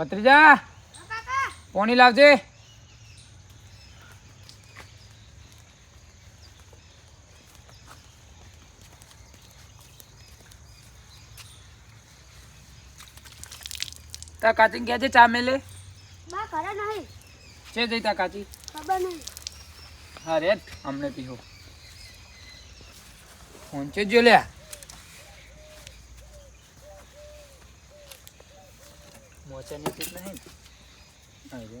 પત્રીજા પોણી લાવજે. તા કાચી ગયા છે ચા મેલે? બા કરે નહીં. છે જઈ તા કાચી. ખબર નહીં. હા રેટ અમને પીહો. ફોન છે જો લ્યા. મોચા ની. પીત નહીં હા રે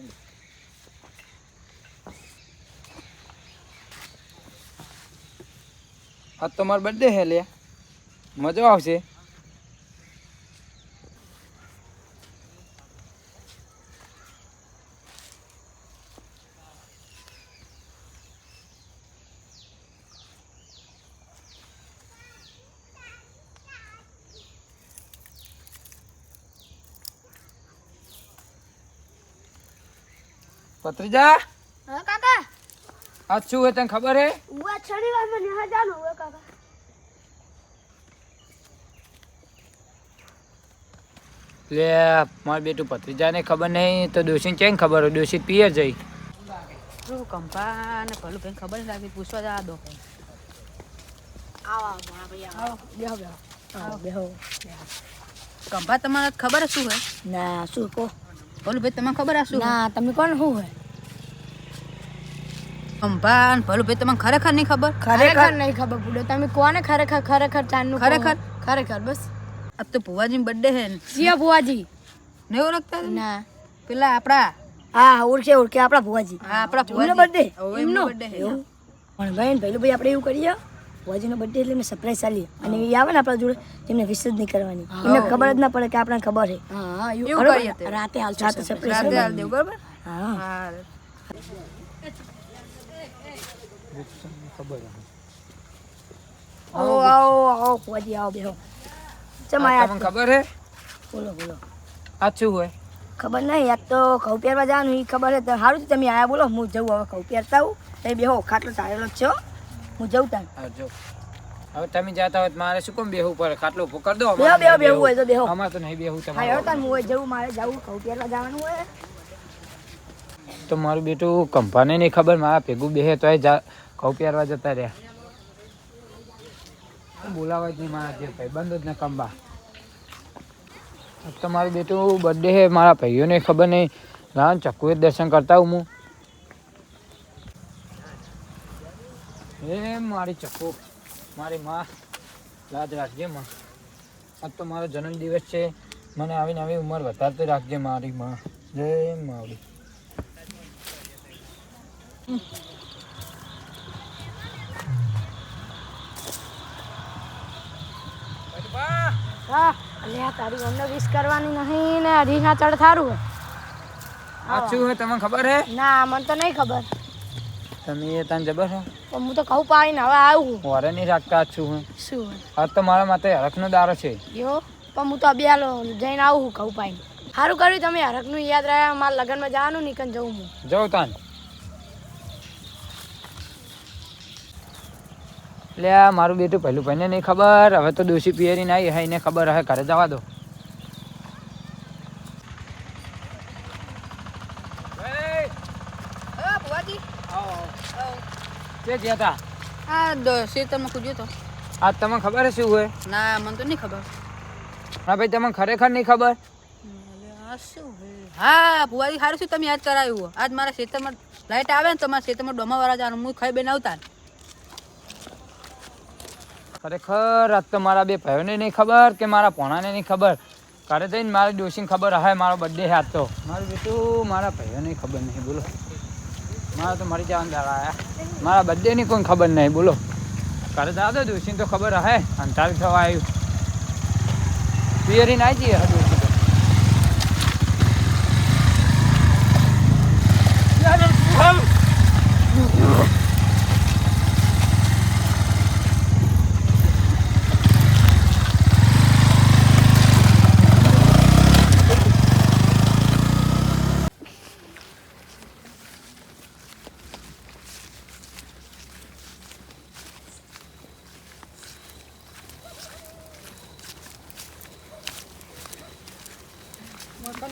આજ તમારો બર્થડે હે લ્યા. મજા આવશે. પત્રીજા હા કાકા. આજ શું હે તને ખબર હે? ઉવા શનિવારમાં નેહા જાનું હવે કાકા. લે મારું બેટું ભત્રીજાને ખબર નહીં તો ડોશીને કેમ ખબર હોય? દોશી પીએ જઈ. શું કંપા ને ભલું કઈ ખબર નથી લાગી? પૂછવા જવા દો. આવો બેહો બેહો. આવો બેહો. કંપા તમારે ખબર શું હોય? ના શું કહો? ભલું ભાઈ તમને ખબર આ શું ના તમે કોણ શું હોય? કંપા ને ભાઈ તમને ખરેખર નહીં ખબર? ખરેખર નહીં ખબર પૂડો તમે કોને ખરેખર ખરેખર ચાંદનું? ખરેખર? ખરેખર બસ. આ તો ભુવાજી બર્થડે હે સિયા ભુવાજી. નહીં ઓળખતા ના? પેલા આપણા હા ઓળખે ઓળખે આપડા ભુવાજી. હા આપડા ભુવાજી. બર્થડે એમનો? બર્થડે હે. પણ ભાઈ ભાઈ આપણે એવું કરીએ. ભુવાજીનો બર્થડે એટલે એમને સરપ્રાઈઝ ચાલીએ અને એ આવે ને આપણા જોડે એમને વિશ જ નહીં કરવાની. એમને ખબર જ ના પડે કે આપણને ખબર છે. રાતે હાલ રાતે સરપ્રાઈઝ રાતે હાલ દેવું બરાબર? હા. હા આવો આવો. આવો ભુવાજી આવો બેહો. ચમ તમને ખબર હે બોલો બોલો. શું હોય? ખબર નહીં યાર તો ઘઉં પહેરવા જવાનું એ ખબર છે. તો સારું તમે આયા બોલો હું જઉં હવે ઘઉં પહેરતા હું બેહો ખાટલો ચાલેલો જ છો. હું જઉં તાન જો. હવે તમે જાતા હોય મારે શું કોમ બેહવું પડે? ખાટલો ઊભો કરી દો બેહો નહીં બેહવું હોય તો બેહો. અમારે તો નહીં બેહવું હા હવે તમારે. તાન હું જવું મારે જવું ઘઉં પહેલા જવાનું હોય. તો મારું બેટું કંપાને નહીં ખબર મારા ભેગું બેહે તો જા ઘઉં પહેરવા જતા રહ્યા. બોલાવા જ નહીં મારા જે ભાઈબંધો જ ને કંબા. તો મારું બેટું બર્થડે હે મારા ભાઈઓને ખબર નહીં. રામ ચક્કુએ દર્શન કરતા હું. એ મારી ચક્કુ મારી માં. લાજ રાખજે માં. આજ તો મારો જન્મદિવસ છે. મને આવી નવી ઉંમર વધારતી રાખજે મારી માં. જય માવડી. તારી અમને વિશ કરવાની નહીં ને હરી ના ચડ થારું. આ શું હે તમને ખબર હે? ના મને તો નહીં ખબર. તમે એ તને જબર હે. પણ હું તો કહું પાડીને હવે આવું વરે નહીં રાખતા છું હું. હે શું આ તો મારા માટે હરખનો દારો છે. યો પણ હું તો અબિયાલો જઈને આવું કહું પાડીને. સારું કર્યું તમે હરખનું યાદ રહ્યા મારા લગ્નમાં જવાનું નીકળ જવું હું. જવું તાન. લે મારું બેટું પહેલું ભાઈને નહીં ખબર હવે તો દોષી પિયરી ના આવી એને ખબર હવે ઘરે જવા દો હા ભુવાજી કે જ્યાં હતા. આ દો શેતરમાં કૂદ્યો તો. આજ તમને ખબર છે શું હોય? ના મને તો નહીં ખબર. હા ભાઈ તમને ખરેખર નહીં ખબર? શું હા? ભુવાજી સારું શું તમે યાદ કરાવ્યું આજ મારા ખેતરમાં લાઈટ આવે ને તમારા ખેતરમાં ડોમા વાળા જવાનું હું ખાઈ બેન આવતા ખરેખર આજ તો મારા બે ભાઈઓને નહીં ખબર કે મારા પોણાને નહીં ખબર? ઘરે જઈને મારી ડોશીને ખબર હે મારો બર્થડે છે આજ તો. મારું બેટું મારા ભાઈઓને ખબર નહીં બોલો. મારા તો મરી જવાનું દાડા આવ્યા મારા બર્થડેની કોઈ ખબર નહીં, બોલો. કરતા હતો દોશી તો ખબર હે અંધાર થવા આવ્યું પિયરી ના જઈએ હતું દોશી તો.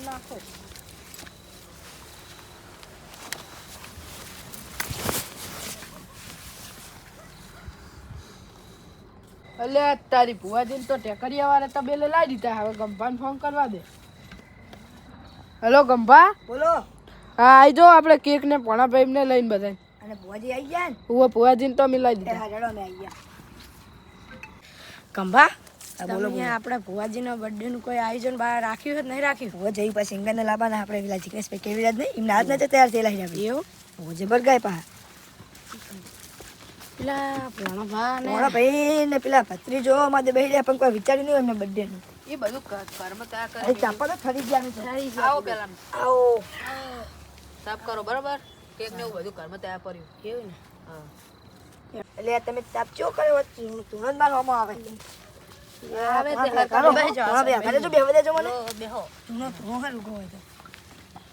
નાખો. એટલે તારી ભુવાજીને તો ટેકરિયા વાળા તબેલે લાવી દીધા. હવે ગંભાને ફોન કરવા દે. હેલો ગંભા? બોલો. હા આવી જો આપણે કેક ને પોણાભાઈ ને લઈને બધા અને ભુવાજી આવી ગયા ને? ભુવા તો અમે દીધા. ગંભા? આપણે ભુવાજીનો બર્થડે નું કોઈ આયોજન બહાર રાખ્યું હતું નહીં રાખ્યું? ભુવા જઈ પછી સિંગરને લાવવાના. આપણે પેલા જીગ્નેશભાઈ કેવી રાત નહીં એમના હાથ નથી તૈયાર થયેલા છે આપણે. એવું? ભુવા જબર ગાય પા પેલા પ્રણભા ને મોડા ભાઈ ને પેલા ભત્રીજો અમારે બેસી જાય પણ કોઈ વિચાર્યું નહીં એમને બર્થડે નું એ બધું કર્મ તૈયાર કરે ચાપા તો ફરી ગયા આવો પેલા આવો. સાફ કરો બરાબર? કેક ને એવું બધું કર્મ તૈયાર કર્યું કેવું ને? હા. એટલે તમે ચાપચો કર્યો? તુરંત મારવામાં આવે. આવે તે હા, ચાલો, બેસી જાઓ, ઘણા બે ઘરે જો બેહવા દેજો મને બેહો. તુનો તુનો હારું ગો હોય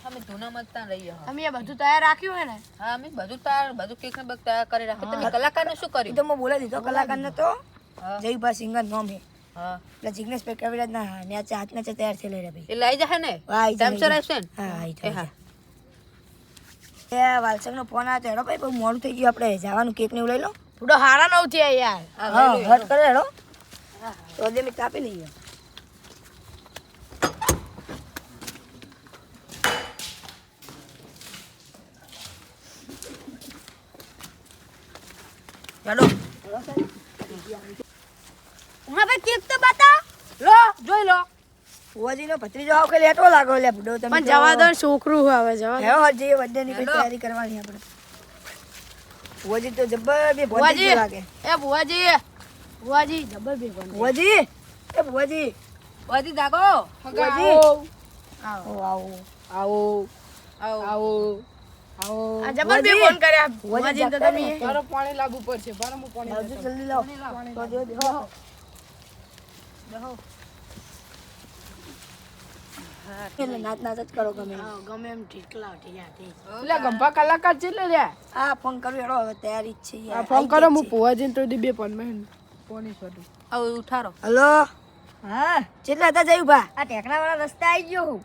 અમે જૂનામાં જ રહીએ અમે બધું તૈયાર રાખ્યું હોય ને? હા અમે બધું તૈયાર બધું કેક ને બધું તૈયાર કરી રાખે તમે કલાકારનું શું કર્યું? તો મેં દીધો કલાકારને તો. હા. સિંગર નોમ હે હા. એટલે જિગ્નેશભાઈ કવિરાજ ના હા ને હાથ ને તૈયાર થઈ લે ભાઈ. એ લઈ જશે ને? જાય, ટાઈમસર આવશે ને? હા એ હા. એ વાલસંગ નો ફોન આવ્યો હેડો ભાઈ બહુ મોડું થઈ ગયું આપણે જવાનું કેક ને એવું લઈ લો. થોડો હારા નવ થયા યાર. હટ કરે હેડો. તો બે મિનિટ આપી લઈએ. હેડો હા ભાઈ કેક તો બતા? લો જોઈ લો. ફુવાજી નો ભત્રીજો આવ કે લેટો લાગો લે બુડો તમે પણ જવા દો છોકરું હવે જવા દો. હેડો હટની તૈયારી કરવાની આપણે. ફુવાજી તો જબ્બર બે ભોજી લાગે. એ ભુવાજી. ભુવાજી જબર ને. ભુવાજી એ ભુવાજી. બુવાજી દાગો ભુવાજી. આવો. આવો. આવો આવો. આવો. આવો. આ જબર ભેગો ફોન કર્યા. ભુવાજી તો તમે મારો પાણી લાગુ પડશે. મારો હું પાણી લાવજો જલ્દી લાવો. તો જો દેખો એટલે નાચ નાચ જ કરો ગમે. ગમે એમ ઠીકલા એટલે ગંભા કલાકાર છે એટલે આ ફોન કરો એડો હવે તૈયારી જ છે આ. ફોન કરો હું ભુવાજીને તો દી બે ફોન મેં પોની હતું આવો ઉઠારો. હલો? હા. કેટલા હતા જયું ભા આ ટેકરા વાળા રસ્તે આવી ગયો હું.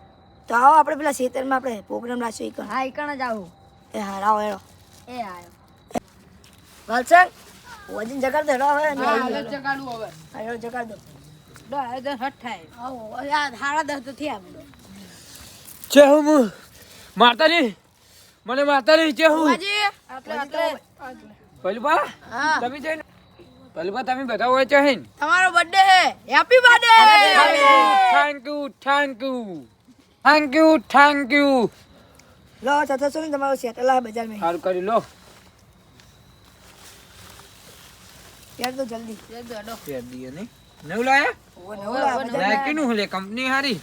તો આવો આપણે પેલા ખેતરમાં આપણે પ્રોગ્રામ રાખ્યો એક હા એકણ જ આવું. એ હા હેડો એ આવ્યો વાલસન વજન જગાડ દો હેડો હવે અને હા આવી હાલ જગાડું હવે. હા, હેડો જગાડ દો ડો આયોજન હટ થાય. આવો આ હારા દસ તો થયા બધો છે હું માતાજી મને માતાજી છે હું. હાજી આટલે આટલે પલુબા બા તમે જઈને પલુબા તમે બધા હોય છે હિન? તમારો બર્થડે હે. Happy birthday thank you thank you thank you thank you લો ચાચા શું તમારો સેટલ આવે બજારમાં સારું કરી લો. યાર તો જલ્દી. જલ્દી અડો ફેર દઈએ નહીં. નવું લાયા? ઓવે નવું લાવે બજારમાં. નાઇકીનું લે કંપની હારી.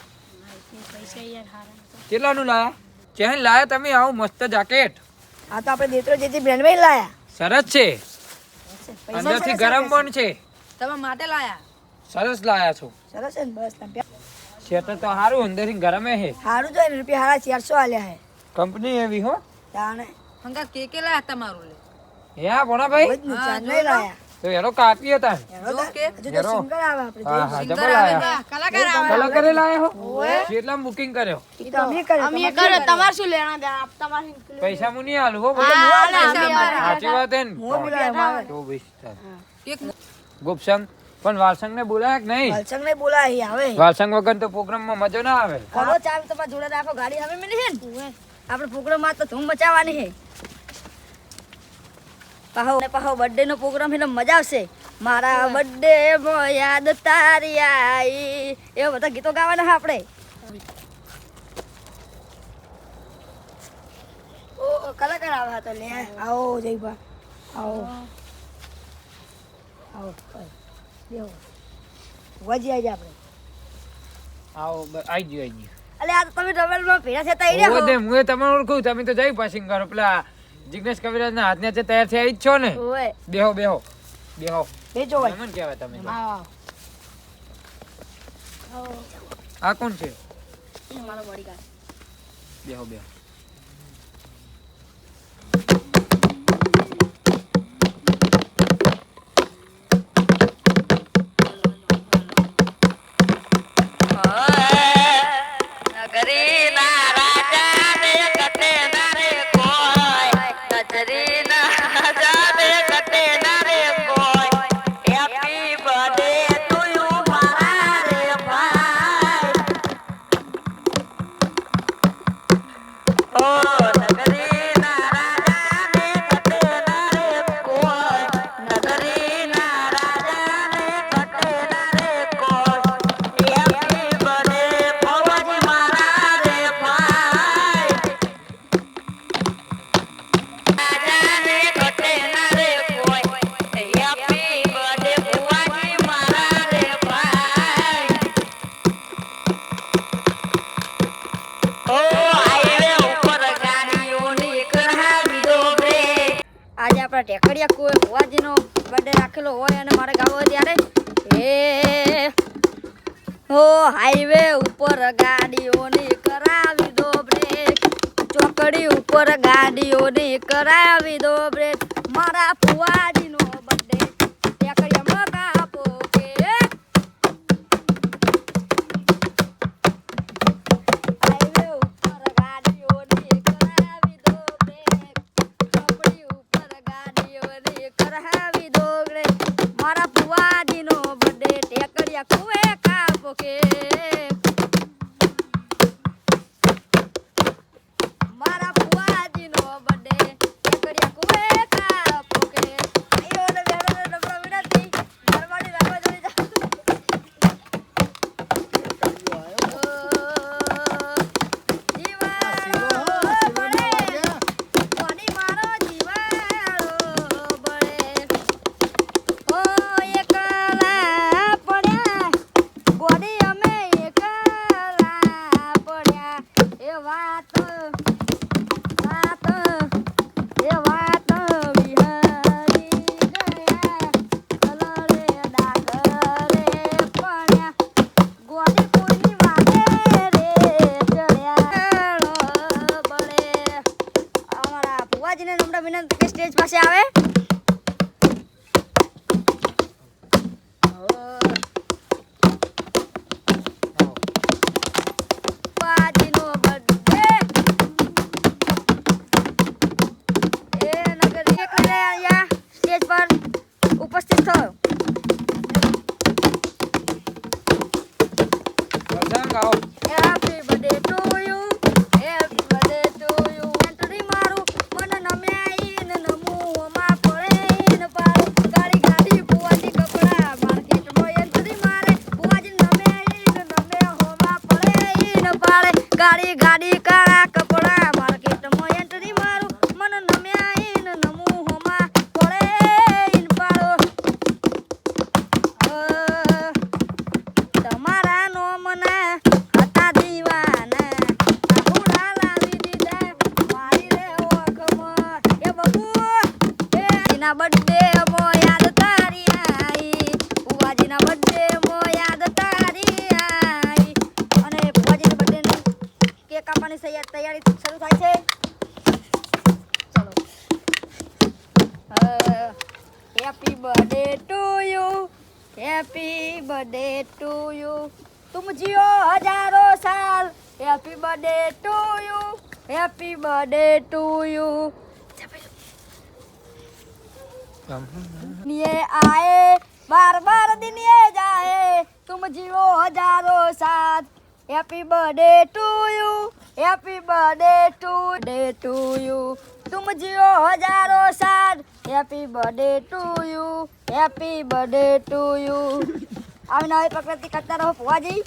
પૈસા યાર હારા કેટલાનું લાયા? ચેન લાયા તમે આવું મસ્ત જાકેટ આ તો આપણે દેત્રો જે જે બ્રેન્ડમાં લાયા. સરસ છે. પૈસા અંદરથી ગરમ પણ છે. તમે માટે લાયા. સરસ લાયા છો. સરસ છે ને બસ તમે શેટર તો સારું અંદરથી ગરમે હે. સારું તો રૂપિયા હારા ચારસો આલ્યા હે. કંપની એવી હો. જાણે હંગા કે કે લાયા તમારું લે? હે આ ભણા ભાઈ? નું લાયા. તો એનો કાપી હતા. હા હા કલાકાર લાયા હો? કેટલા બુકિંગ કર્યો. અમે કર્યો અમે શું લેણા દેણા આપ પૈસા મુ નહીં હો. હા અમારા સાચી વાત હે ને? ગુપસંગ. પણ વાલસંગ ને બોલાય કે નહીં? વાલસંગ ને બોલાય આવે. વાલસંગ વગર તો પ્રોગ્રામમાં મજો ના આવે. કરો ચાલ તમારા જોડે રાખો ગાડી આવે મેં નહીં ને? આપણે પ્રોગ્રામમાં તો ધૂમ મચાવવાની છે પાહો ને પાહો બર્થડે નો પ્રોગ્રામ એટલે મજા આવશે. મારા બર્થડે માં યાદ તારી આઈ. એવા બધા ગીતો ગાવાના છે આપણે. ઓ કલાકાર આવ્યા તો લે આવો જયભા. આવો. આવો બેહો. વજી આવી આપણે. આવો આઈ ગયો આઈ ગયો. અલે આ તો તમે ડબલમાં ભેળા થતા આવી ઓવો રહ્યા દે હું તમને ઓળખું તમે તો જઈ પાસિંગ કરો પેલા જિગ્નેશ કવિરાજ ના હાથ ને તૈયાર થયા જ છો ને? બેહો બેહો બેહો. બેજો ભાઈ મને કહેવાય તમે આ કોણ છે? મારો બોડીગાર્ડ બેહો બેહો. ઉપર ગાડીઓની કરાવી દો બ્રેક ચોકડી ઉપર ગાડીઓની કરાવી દો બ્રેક મારા ઉવાજીના બર્થડે મો યાદ તારી આઈ. ઉવાજીના બર્થડે મો યાદ તારી આઈ. અને ઉવાજીના બર્થડે કેક કાપવાની તૈયારી શરૂ થાય છે. ચલો. Happy birthday to you happy birthday to you તુમ જીઓ હજારો સાલ happy birthday to you happy birthday to you નિયે આયે બાર બાર દિન યે જાયે તુમ જીવો હજારો સાથ happy birthday to you happy birthday to day to you તુમ જીવો હજારો સાથ happy birthday to you happy birthday to you આવી નવી પ્રકૃતિ કરતા રહો ફુવાજી